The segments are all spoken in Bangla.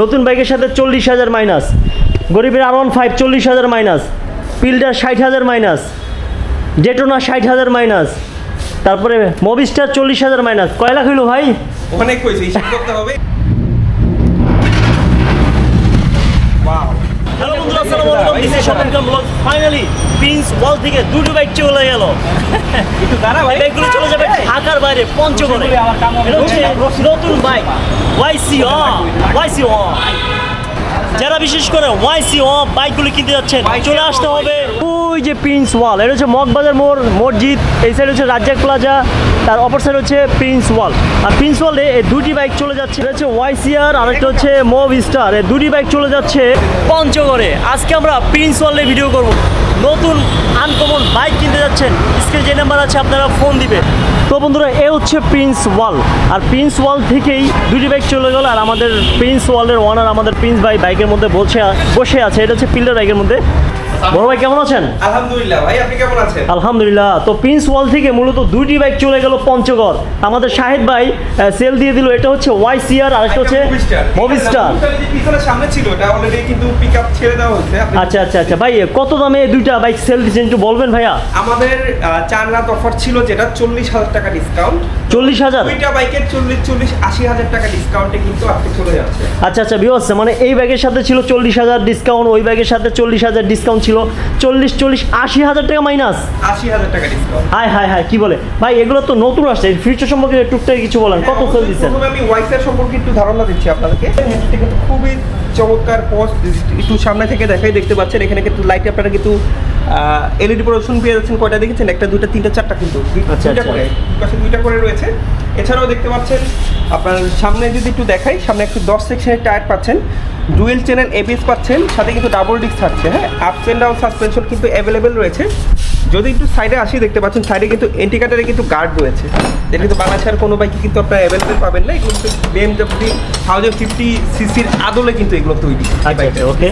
নতুন বাইকের সাথে চল্লিশ হাজার মাইনাস। গরিবের আর ওয়ান ফাইভ চল্লিশ হাজার মাইনাস। পিল্ডার ষাট হাজার মাইনাস। ডেটোনা ষাট হাজার মাইনাস। তারপরে মবিস্টার চল্লিশ হাজার মাইনাস। কয় লাখ হইল ভাই? অনেক করতে হবে ওয়াও হ্যালো বন্ধুরা shopping com blog finally Prince Wall থেকে দুটো বাইক চলে গেল। একটু দাঁড়া ভাই। বাইকগুলো চলে যাবে ঢাকার বাইরে পঞ্চগড়ে। নতুন বাইক ওয়াইসি ওয়াইসি যারা বিশেষ করে ওয়াইসি ও বাইকগুলি কিনতে যাচ্ছেন চলে আসতে হবে। ওই যে প্রিন্স ওয়াল এটা হচ্ছে মগবাজার মোর মসজিদ এই সাইড হচ্ছে রাজ্জাক প্লাজা তার অপর সাইড হচ্ছে প্রিন্স ওয়াল আর প্রিন্স ওয়ালে এই দুটি বাইক চলে যাচ্ছে এটা হচ্ছে ওয়াইসিআর আর একটা হচ্ছে মোভ স্টার এই দুটি বাইক চলে যাচ্ছে পঞ্চগড়ে। আজকে আমরা প্রিন্স ওয়ালে ভিডিও করব। নতুন আনকমন বাইক কিনতে যাচ্ছেন। স্ক্রিনে যে নাম্বার আছে, আপনারা ফোন দিবে। তো বন্ধুরা, এ হচ্ছে প্রিন্স ওয়াল আর প্রিন্স ওয়াল থেকেই দুটি বাইক চলে গেল, আর আমাদের প্রিন্স ওয়ালের ওনার আমাদের প্রিন্স ভাই বাইকের মধ্যে বসে বসে আছে। এটা হচ্ছে পিল্ডার বাইকের মধ্যে। বড় ভাই কেমন আছেন? আলহামদুলিল্লাহ ভাই আপনি কেমন আছেন? আলহামদুলিল্লাহ তো প্রিন্স ওয়াল থেকে মূলত দুইটি বাইক চলে গেল পঞ্চগড়। আমাদের শাহেদ ভাই সেল দিয়ে দিল এটা হচ্ছে ওয়াইসিআর আর একটা হচ্ছে মভিস্টার সামনে ছিল এটা অলরেডি কিন্তু পিকআপ ছেড়ে দেওয়া হয়েছে। আচ্ছা আচ্ছা আচ্ছা ভাই কত দামে দুইটা বাইক সেল দিচ্ছেন একটু বলবেন ভাইয়া? আমাদের চার রাত অফার ছিল যেটা চল্লিশ হাজার টাকা ডিসকাউন্ট চল্লিশ হাজার? দুইটা বাইকের চল্লিশ চল্লিশ আশি হাজার টাকা ডিসকাউন্টে কিন্তু আজকে চলে যাচ্ছে। আচ্ছা আচ্ছা বিহস মানে এই ব্যাগের সাথে ছিল চল্লিশ হাজার ডিসকাউন্ট ওই ব্যাগের সাথে চল্লিশ হাজার ডিসকাউন্ট ছিল চল্লিশ চল্লিশ আশি হাজার টাকা মাইনাস আশি হাজার টাকা ডিসকাউন্ট হাই হাই হাই কি বলে? ভাই এগুলো তো নতুন আসছে। ফিউচার সম্পর্কে টুকটাক কিছু বলেন। কত সেল দিচ্ছেন? আমি ওয়াইসের সম্পর্কে একটু ধারণা দিচ্ছি আপনাদেরকে। কিন্তু খুবই চমৎকার পোস্ট একটু সামনে থেকে দেখাই দেখতে পাচ্ছেন এখানে কিন্তু লাইট আপনারা কিন্তু এলইডি প্রদর্শন পেয়ে যাচ্ছেন। কয়টা দেখেছেন? একটা দুইটা তিনটা চারটা কিন্তু। আচ্ছা, দুইটা আচ্ছা। করে। পাশে দুইটা করে রয়েছে। এছাড়াও দেখতে পাচ্ছেন আপনার সামনে যদি একটু দেখাই সামনে একটু দশ সেকশনের টায়ার পাচ্ছেন। ডুয়েল চ্যানেল এবিএস পাচ্ছেন সাথে কিন্তু ডাবল ডিস্ক থাকছে হ্যাঁ? আপস অ্যান্ড ডাউন সাসপেনশন কিন্তু অ্যাভেলেবেল রয়েছে। যদি একটু সাইডে আসি দেখতে পাচ্ছেন সাইডে কিন্তু ইন্ডিকেটারে কিন্তু গার্ড রয়েছে। এটা কিন্তু বাংলাদেশের কোনো বাইকে কিন্তু আপনারা অ্যাভেলেবেল পাবেন না। এগুলো কিন্তু বিএমডব্লিউ থাউজেন্ড ফিফটি সিসির আদলে কিন্তু এগুলো তৈরি এই আচ্ছা, okay.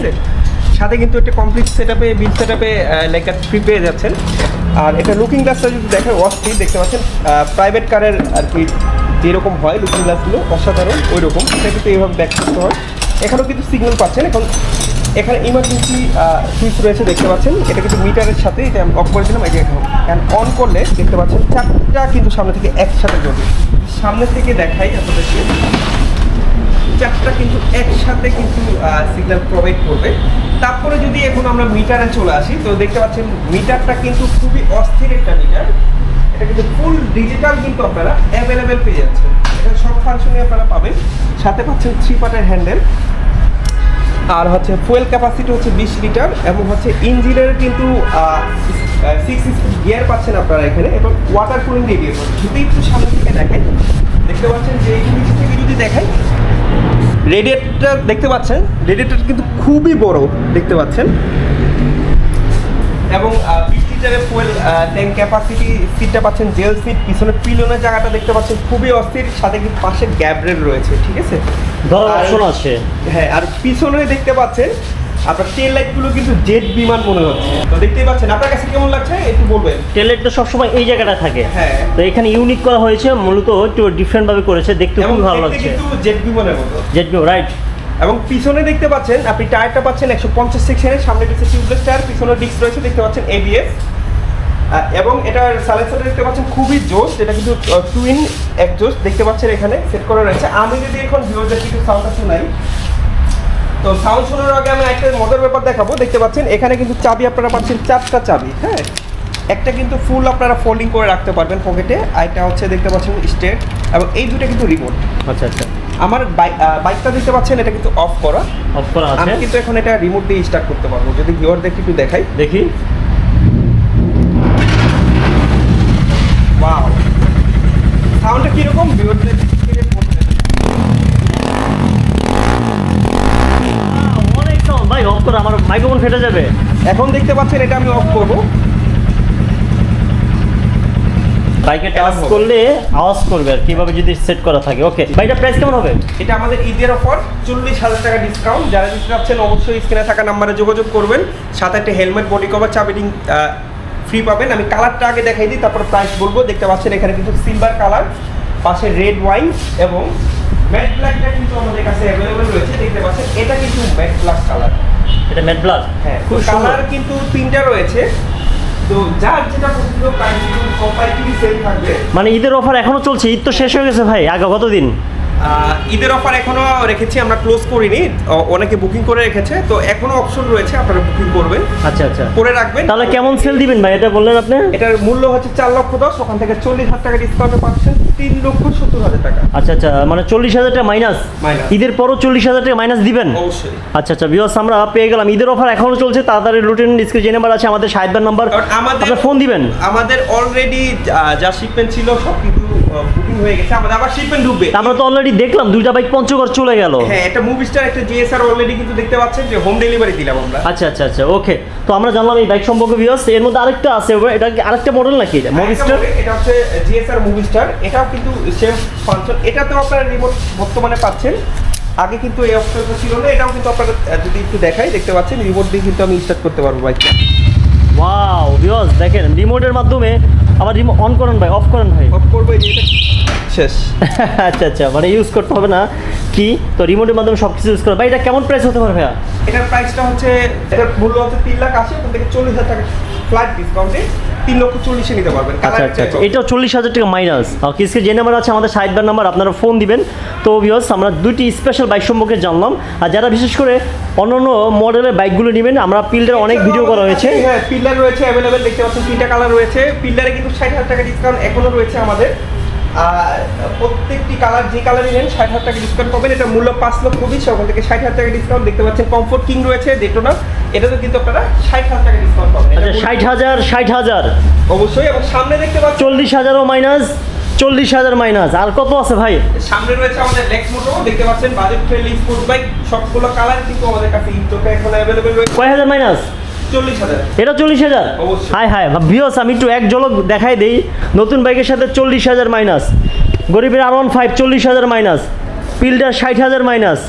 সাথে কিন্তু একটা কমপ্লিট সেট আপে বিল সেট আপে লাইক ফ্রি পেয়ে যাচ্ছেন। আর এটা লুকিং গ্লাসটা যদি দেখেন ওয়াশটি দেখতে পাচ্ছেন প্রাইভেট কারের আর কি যেরকম হয় লুকিং গ্লাসগুলো অসাধারণ ওই রকম সেটা কিন্তু এইভাবে ব্যাক করতে হয়। এখানেও কিন্তু সিগন্যাল পাচ্ছেন এখন এখানে ইমার্জেন্সি সুইচ রয়েছে, দেখতে পাচ্ছেন। এটা কিন্তু মিটারের সাথে এটা আমি অফ করে দিলাম এখন। অন করলে দেখতে পাচ্ছেন চারটা কিন্তু সামনে থেকে একসাথে জ্বলবে। সামনে থেকে দেখাই আপনাদেরকে। চারটা কিন্তু একসাথে কিন্তু সিগন্যাল প্রোভাইড করবে। তারপরে যদি এখন আমরা মিটারে চলে আসি, তো দেখতে পাচ্ছেন মিটারটা কিন্তু খুবই অস্থির একটা মিটার এটা কিন্তু ফুল ডিজিটাল কিন্তু আপনারা অ্যাভেলেবেল পেয়ে যাচ্ছেন। এটা সব ফাংশনই আপনারা পাবেন। সাথে পাচ্ছেন থ্রি পার্টের হ্যান্ডেল আর হচ্ছে ফুয়েল ক্যাপাসিটি হচ্ছে বিশ লিটার এবং হচ্ছে ইঞ্জিনের কিন্তু সিক্স স্পিড গিয়ার পাচ্ছেন আপনারা এখানে এবং ওয়াটার কুলিং রেডিয়েটর যদি একটু সামনে থেকে দেখেন, দেখতে পাচ্ছেন যে নিচ থেকে যদি দেখাই রেডিয়েটর দেখতে পাচ্ছেন রেডিয়েটর কিন্তু খুবই বড়, দেখতে পাচ্ছেন। এবং বিশ লিটারের ফুয়েল ট্যাঙ্ক ক্যাপাসিটি সিটটা পাচ্ছেন জেল সিট পিছনের পিলনের জায়গাটা দেখতে পাচ্ছেন, খুবই অস্থির, সাথে কিন্তু পাশে গ্যাব রেল রয়েছে, ঠিক আছে? ধরার অপশন আছে। হ্যাঁ আর পিছনে দেখতে পাচ্ছেন আপনার টেল লাইটগুলো কিন্তু জেট বিমান মনে হচ্ছে। তো দেখতেই পাচ্ছেন আপনার কাছে কেমন লাগছে? একটু বলবেন। টেলেট তো সবসময় এই জায়গাটা থাকে। হ্যাঁ। তো এখানে ইউনিক করা হয়েছে মূলত একটু ডিফারেন্ট ভাবে করেছে দেখতে এবং ভালো লাগছে। কিন্তু জেট বিমানের মতো। জেটবি রাইট এবং পিছনে দেখতে পাচ্ছেন আপনি টায়ারটা পাচ্ছেন একশো পঞ্চাশ সেকশনের সামনে রয়েছে টিউবলেস টায়ার পিছনে ডিস্ক রয়েছে দেখতে পাচ্ছেন এবিএস এবং এটার সাইলেন্সারটা দেখতে পাচ্ছেন খুবই জোস এটা কিন্তু টুইন এক জোস দেখতে পাচ্ছেন এখানে সেট করা রয়েছে। আমি যদি এখন ভিউজের কিছু সাউন্ডটা শোনাই তো সাউন্ড শোনার আগে আমি একটা মজার ব্যাপার দেখাবো। দেখতে পাচ্ছেন এখানে কিন্তু চাবি আপনারা পাচ্ছেন চারটা চাবি হ্যাঁ? একটা কিন্তু ফুল আপনারা ফোল্ডিং করে রাখতে পারবেন পকেটে আর একটা হচ্ছে দেখতে পাচ্ছেন স্টেট এবং এই দুটো কিন্তু রিমোট আচ্ছা আচ্ছা। আমার বাইক বাইকটা দেখতে পাচ্ছেন এটা কিন্তু অফ করা। অফ করা আছে। আমি কিন্তু এখন এটা রিমোট দিয়ে স্টার্ট করতে পারব। যদি ভিউয়ারদেরকে একটু দেখাই। দেখি ওয়াও সাউন্ডটা কীরকম ভিউয়ারদের আহ, অনেক সাউন্ড ভাই অফ করা আমার মাইক্রোফোন ফেটে যাবে এখন দেখতে পাচ্ছেন এটা আমি অফ করব। বাইকে টাচ করলে আওয়াজ করবে আর কীভাবে যদি সেট করা থাকে। ওকে বাইকটা প্রাইস কেমন হবে? এটা আমাদের ঈদের অফার চল্লিশ হাজার টাকা ডিসকাউন্ট যারা দিতে চাচ্ছেন অবশ্যই স্ক্রিনে থাকা নাম্বারে যোগাযোগ করবেন। সাথে একটা হেলমেট বডি কভার চাবিটিং ফ্রি পাবেন। আমি কালারটা আগে দেখাই দিই তারপর প্রাইস বলব। দেখতে পাচ্ছেন এখানে কিন্তু সিলভার কালার পাশে রেড ওয়াইন এবং ম্যাট ব্ল্যাকটা কিন্তু আমাদের কাছে অ্যাভেলেবেল রয়েছে। দেখতে পাচ্ছেন এটা কিন্তু ম্যাট ব্ল্যাক কালার এটা ম্যাট ব্লাস হ্যাঁ খুব সুন্দর। কিন্তু তিনটা রয়েছে। তো যার যেটা পছন্দ কিন্তু সেম থাকবে। মানে ঈদের অফার এখনও চলছে ঈদ তো শেষ হয়ে গেছে ভাই আগে কতদিন? ঈদের অফার এখনও রেখেছি আমরা ক্লোজ করিনি। অনেকে বুকিং করে রেখেছে তো এখনও অপশন রয়েছে আপনারা বুকিং করবেন। আচ্ছা আচ্ছা। করে রাখবেন। তাহলে কেমন সেল দিবেন ভাই? এটা বললেন আপনি? এটার মূল্য হচ্ছে চার লক্ষ দশ ওখান থেকে চল্লিশ হাজার টাকা ডিসকাউন্টে পাচ্ছেন তিন লক্ষ সত্তর হাজার টাকা। আচ্ছা আচ্ছা মানে চল্লিশ হাজার টাকা মাইনাস। ঈদের পরও চল্লিশ হাজার টাকা মাইনাস দিবেন? অবশ্যই। আচ্ছা আচ্ছা বিকজ আমরা পেয়ে গেলাম। ঈদের অফার এখনও চলছে তাড়াতাড়ি রুটিন ডিসকে যে নাম্বার আছে আমাদের সাহেবের নাম্বার আমাদের ফোন দিবেন? আমাদের অলরেডি যা শিপমেন্ট ছিল সব কিন্তু বুকিং হয়ে গেছে আমাদের আবার শিপমেন্ট ঢুকবে। তা আমরা তো অলরেডি দেখলাম দুইটা বাইক পঞ্চগড় চলে গেল। হ্যাঁ একটা মুভি স্টার একটা জিএসআর অলরেডি কিন্তু দেখতে পাচ্ছেন যে হোম ডেলিভারি দিলাম আমরা। আচ্ছা আচ্ছা আচ্ছা ওকে তো আমরা জানলাম এই বাইক সম্পর্কে বিকজ এর মধ্যে আরেকটা আছে এটা কি আরেকটা মডেল নাকি এটা? একটা model, এটা হচ্ছে জিএসআর মুভি স্টার এটাও কিন্তু সেম ফাংশন এটাতেও আপনারা রিমোট বর্তমানে পাচ্ছেন। আগে কিন্তু এই অপশনটা ছিল না এটাও কিন্তু আপনারা যদি একটু দেখাই দেখতে পাচ্ছেন রিমোট দিয়ে কিন্তু আমি স্টার্ট করতে পারব বাইকটা ওয়াও বিকজ দেখেন রিমোটের মাধ্যমে আবার রিমো অন করেন ভাই অফ করেন ভাই। অফ করব এটা। শেষ। আচ্ছা আচ্ছা মানে ইউজ করতে হবে না। কি? তো রিমোটের মাধ্যমে সব কিছু ইউজ করা। ভাই এটা কেমন প্রাইস হতে পারে ভাইয়া? এটার প্রাইসটা হচ্ছে এটার মূল্য হচ্ছে তিন লাখ আশি ওখান থেকে চল্লিশ হাজার টাকা ফ্ল্যাট ডিসকাউন্টে তিন লক্ষ চল্লিশে নিতে পারবেন। আচ্ছা আচ্ছা আচ্ছা। এটাও চল্লিশ হাজার টাকা মাইনাস কিসকে যে নাম্বার আছে আমাদের সাইডবার নাম্বার আপনারা ফোন দিবেন। তো বিকজ আমরা দুইটি স্পেশাল বাইক সম্পর্কে জানলাম। আর যারা বিশেষ করে অন্যান্য মডেলের বাইকগুলো নেবেন আমরা পিল্ডের অনেক ভিডিও করা হয়েছে। হ্যাঁ পিলার রয়েছে অ্যাভেলেবেল দেখতে পাচ্ছেন তিনটা কালার রয়েছে। পিলারে কিন্তু ষাট হাজার টাকা ডিসকাউন্ট এখনও রয়েছে আমাদের। প্রত্যেকটি কালার যে কালারই নেন ষাট হাজার টাকা ডিসকাউন্ট পাবেন। এটা মূল্য পাঁচ লক্ষ বিশ ওখান থেকে ষাট হাজার টাকা ডিসকাউন্ট দেখতে পাচ্ছেন কমফোর্ট কিং রয়েছে ডেটোনা এটাতে কিন্তু আপনারা ষাট হাজার টাকা ডিসকাউন্ট পাবেন। আচ্ছা ষাট হাজার ষাট হাজার। অবশ্যই এবং সামনে দেখতে পাচ্ছেন চল্লিশ হাজারও মাইনাস চল্লিশ হাজার মাইনাস আর কত আছে ভাই? সামনে রয়েছে আমাদের লেক্স মোটো দেখতে পাচ্ছেন বাজেট ফ্রেন্ডলি স্পোর্টস বাইক সবগুলো কালার কিন্তু আমাদের কাছে ইনটোকে এখন অ্যাভেলেবেল রয়েছে। কয় হাজার মাইনাস এটা চল্লিশ হাজার। হাই হাই ভিওস আমি একটু এক ঝলক দেখাই দেই। নতুন বাইকের সাথে চল্লিশ হাজার মাইনাস গরিবের আর ওয়ান ফাইভ চল্লিশ হাজার মাইনাস পিল্ডার ষাট হাজার মাইনাস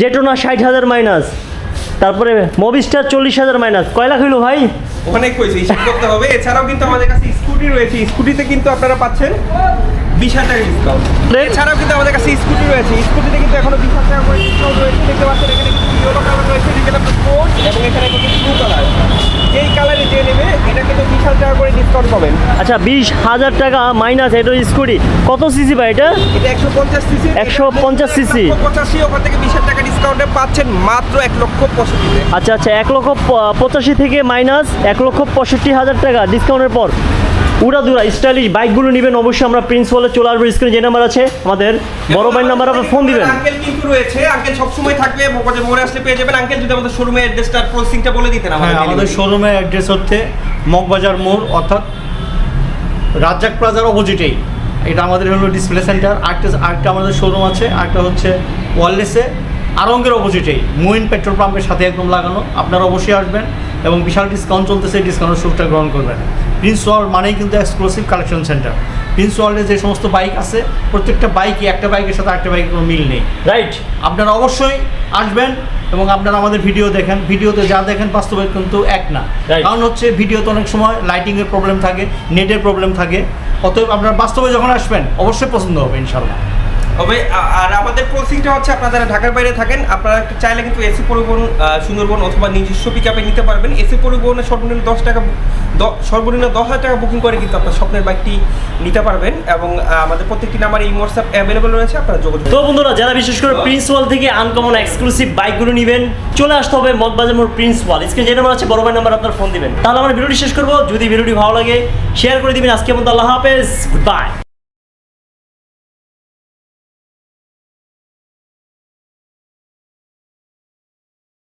ডেটোনা ষাট হাজার মাইনাস তারপরে মবিস্টার চল্লিশ হাজার মাইনাস কয় লাখ হইল ভাই? অনেক হয়েছে হিসাব করতে হবে। এছাড়াও কিন্তু আমাদের কাছে স্কুটি রয়েছে। স্কুটিতে কিন্তু আপনারা পাচ্ছেন বিশ হাজার টাকা ডিসকাউন্ট এছাড়াও কিন্তু আমাদের কাছে স্কুটি রয়েছে। স্কুটিতে কিন্তু এখনও বিশ হাজার টাকা করে ডিসকাউন্ট রয়েছে। দেখতে পাচ্ছেন এখানে কিন্তু ইয়েলো কালার রয়েছে যেটা আপনার স্পোর্ট এবং এখানে কিন্তু ব্লু কালার এই কালারে যে নেবে এটা কিন্তু বিশ হাজার টাকা করে ডিসকাউন্ট পাবেন। আচ্ছা বিশ হাজার টাকা মাইনাস এটা স্কুটি কত সিসি ভাই এটা? এটা একশো পঞ্চাশ সিসি 150 cc পঁচাশি ওখান থেকে বিশ হাজার টাকা ডিসকাউন্টে পাচ্ছেন মাত্র এক লক্ষ পঁয়ষট্টিতে আচ্ছা আচ্ছা এক লক্ষ পঁচাশি থেকে মাইনাস এক লক্ষ পঁয়ষট্টি হাজার টাকা ডিসকাউন্টের পর। উড়া দুরা স্টাইলিশ বাইকগুলো নেবেন অবশ্যই আমরা প্রিন্স চলে আসব স্ক্রিনে যে নাম্বার আছে আমাদের বড় ভাইয়ের নাম্বার আপনার ফোন দিবেন। আঙ্কেল কিন্তু রয়েছে আঙ্কেল সবসময় থাকবে মোকাজে মোড়ে আসলে পেয়ে যাবেন। আঙ্কেল যদি আমাদের শোরুমে অ্যাড্রেসটা প্রসিংটা বলে দিতেন হ্যাঁ আমাদের আমাদের শোরুমের অ্যাড্রেস হচ্ছে মগবাজার মোড় অর্থাৎ রাজ্জাক প্লাজার অপোজিটেই। এটা আমাদের হলো ডিসপ্লে সেন্টার আরেকটা আরেকটা আমাদের শোরুম আছে আরেকটা হচ্ছে ওয়ারলেসে আরঙ্গের অপোজিটেই মুইন পেট্রোল পাম্পের সাথে একদম লাগানো আপনারা অবশ্যই আসবেন এবং বিশাল ডিসকাউন্ট চলতেছে ডিসকাউন্টের সুবিধা গ্রহণ করবেন। প্রিন্স ওয়ার্ল্ড মানেই কিন্তু এক্সক্লুসিভ কালেকশন সেন্টার প্রিন্স ওয়ার্ল্ডে যে সমস্ত বাইক আছে প্রত্যেকটা বাইকই একটা বাইকের সাথে আরেকটা বাইকের কোনো মিল নেই। রাইট আপনারা অবশ্যই আসবেন এবং আপনারা আমাদের ভিডিও দেখেন। ভিডিওতে যা দেখেন বাস্তবে কিন্তু এক না। কারণ হচ্ছে ভিডিওতে অনেক সময় লাইটিংয়ের প্রবলেম থাকে নেটের প্রবলেম থাকে। অতএব আপনারা বাস্তবে যখন আসবেন অবশ্যই পছন্দ হবে ইনশাল্লাহ তবে আর আমাদের প্রসিংটা হচ্ছে আপনারা যারা ঢাকার বাইরে থাকেন আপনারা একটু চাইলে কিন্তু এসি পরিবহন সুন্দরবন অথবা নিজস্ব পিক আপে নিতে পারবেন। এসি পরিবহনে সর্বনিম্ন দশ টাকা সর্বনিম্ন দশ হাজার টাকা বুকিং করে কিন্তু আপনার স্বপ্নের বাইকটি নিতে পারবেন এবং আমাদের প্রত্যেকটি নাম্বার এই হোয়াটসঅ্যাপ অ্যাভেলেবল রয়েছে আপনারা যোগাযোগ তো বন্ধুরা যারা বিশেষ করে প্রিন্স ওয়াল থেকে আনকমন এক্সক্লুসিভ বাইকগুলো নেবেন চলে আসতে হবে মগবাজার মোড় প্রিন্স ওয়াল স্ক্রিন যে নাম্বার আছে বড় ভাই নাম্বার আপনার ফোন দিবেন। তাহলে আমরা ভিডিওটি শেষ করব। যদি ভিডিওটি ভালো লাগে শেয়ার করে দিবেন। আজকে মতো আল্লাহ হাফেজ। Good bye